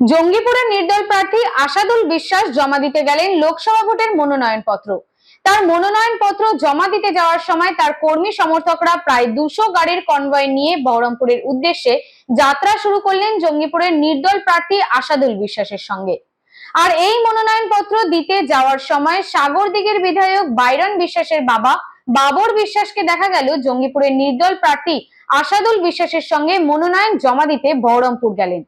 জঙ্গিপুরের নির্দল প্রার্থী আসাদুল বিশ্বাস জমা দিতে গেলেন লোকসভা ভোটের মনোনয়ন পত্র তার মনোনয়ন পত্র জমা দিতে যাওয়ার সময় তার কর্মী সমর্থকরা প্রায় দুশো গাড়ির কনভয় নিয়ে বহরমপুরের উদ্দেশ্যে যাত্রা শুরু করলেন জঙ্গিপুরের নির্দল প্রার্থী আসাদুল বিশ্বাসের সঙ্গে। আর এই মনোনয়ন পত্র দিতে যাওয়ার সময় সাগরদিগের বিধায়ক বাইরন বিশ্বাসের বাবা বাবর বিশ্বাসকে দেখা গেল জঙ্গিপুরের নির্দল প্রার্থী আসাদুল বিশ্বাসের সঙ্গে মনোনয়ন জমা দিতে বহরমপুর গেলেন।